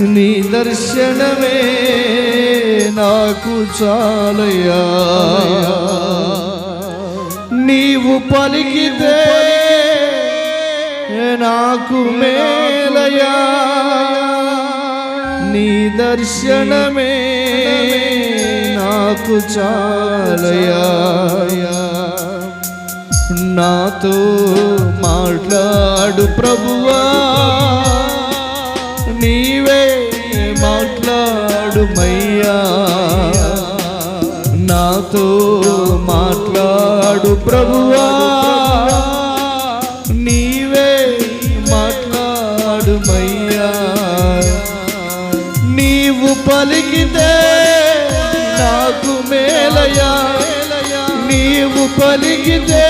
నీ దర్శనమే నాకు చాలయ్యా. నీవు పలికితే నాకు మేలయా నీ దర్శనమే నాకు చాలయా నాతో మాట్లాడు ప్రభు. నాతో మాట్లాడు ప్రభువా. నీవే మాట్లాడుమయ్యా నీవు పలికితే నాకు మేలయా నీవు పలికితే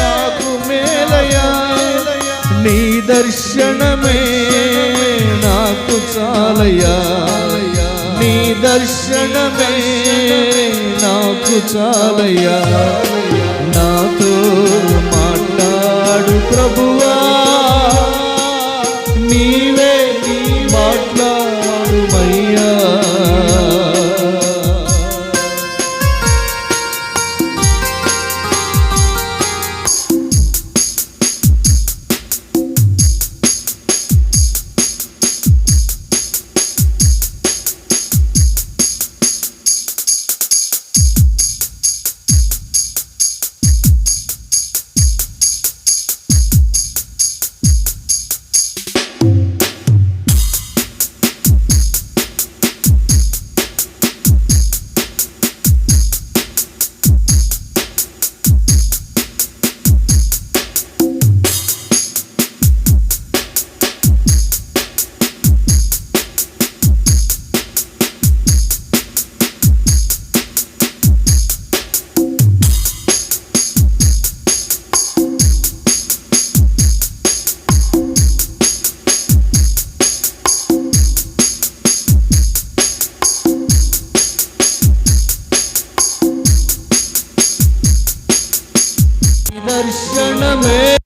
నాకు మేలయా నీ దర్శనమే నాకు చాలయా నీ దర్శనమే నాకు చాలయ్యా. నాతో మాట్లాడు ప్రభువా. దర్శనమే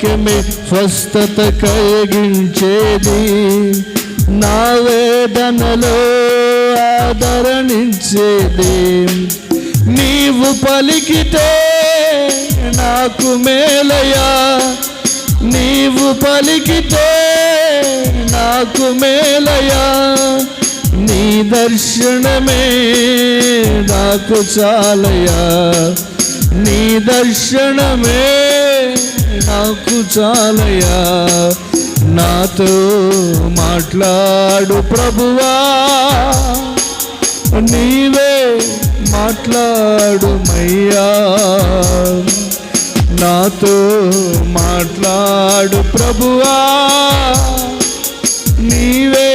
వాక్యమే స్వస్థత కలిగించేది. నా వేదనలో ఆదరణించేది. నీవు పలికితే నాకు మేలయా నీవు పలికితే నాకు మేలయా నీ దర్శనమే నాకు చాలయా నీ దర్శనమే నాకు చాలయా నాతో మాట్లాడు ప్రభువా. నీవే మాట్లాడు మయ్యా నాతో మాట్లాడు ప్రభువా. నీవే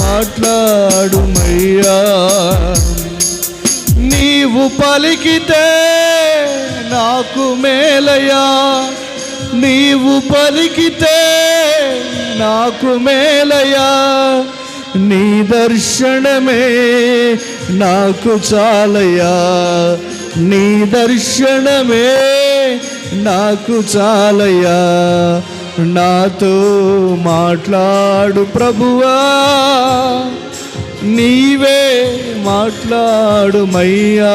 మాట్లాడు మయ్యా నీవు పలికితే నాకు మేలయా నీవు పలికితే నాకు మేలయా నీ దర్శనమే నాకు చాలయా నీ దర్శనమే నాకు చాలయా నాతో మాట్లాడు ప్రభువా. నీవే మాట్లాడు మయ్యా.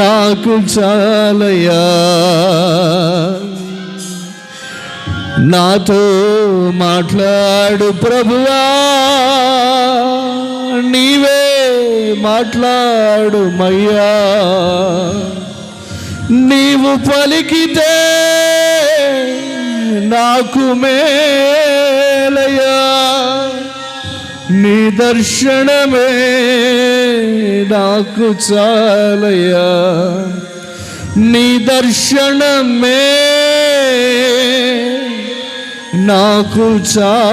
నాకు చాలయా నాతో మాట్లాడు ప్రభువా. నీవే మాట్లాడు మయ్యా. నీవు పలికితే నాకు మేలయ్యా. నిదర్శనమే నాకు చాలయ్యా. నిదర్శనమే నాకు చాలయ్యా.